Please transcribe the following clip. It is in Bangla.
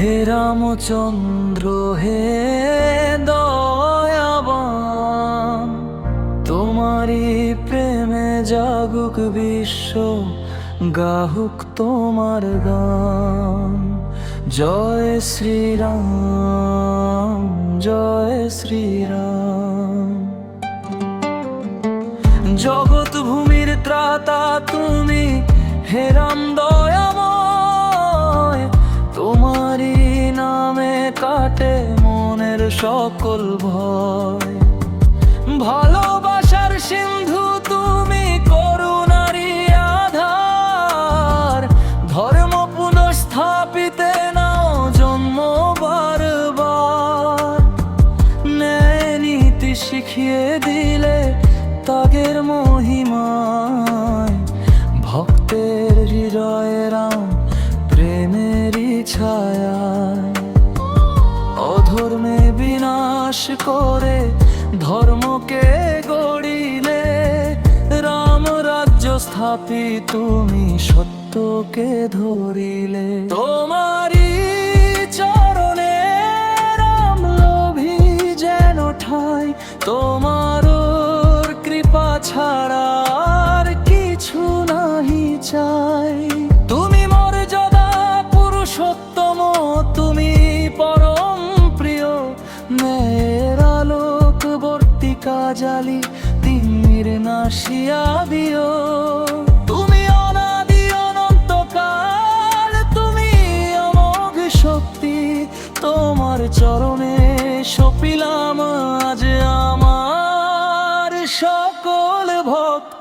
হে রামচন্দ্র, হে দয়াবান, তোমারই প্রেমে জাগুক বিশ্ব, গাহুক তোমার গান। জয় শ্রীরাম জয় শ্রীরাম। জগৎ ভূমির ত্রাতা তুমি হেরাম দয়াময় সকল ভয়। ভালোবাসার সিন্ধু তুমি করুণারি আধার। ধর্ম পুনঃস্থাপিতে নাও জন্ম বারবার। ন্যায় নীতি শিখিয়ে দিলে তাগের মহিমায়। ভক্তের হৃদয়ে রাম, প্রেমেরই অধর্মে বিনাশ করে ধর্মকে গড়িলে, রাম রাজ্য স্থাপি তুমি সত্যকে ধরিলে। তোমারই চরণে রাম লোভী যেন ঠাই, তোমার কাজালি তিমির নাশিয়া বিয় তুমি অনাদি অনন্তকাল, তুমি অমোঘ শক্তি। তোমার চরণে সপিলাম আজ আমার সকল ভক্ত।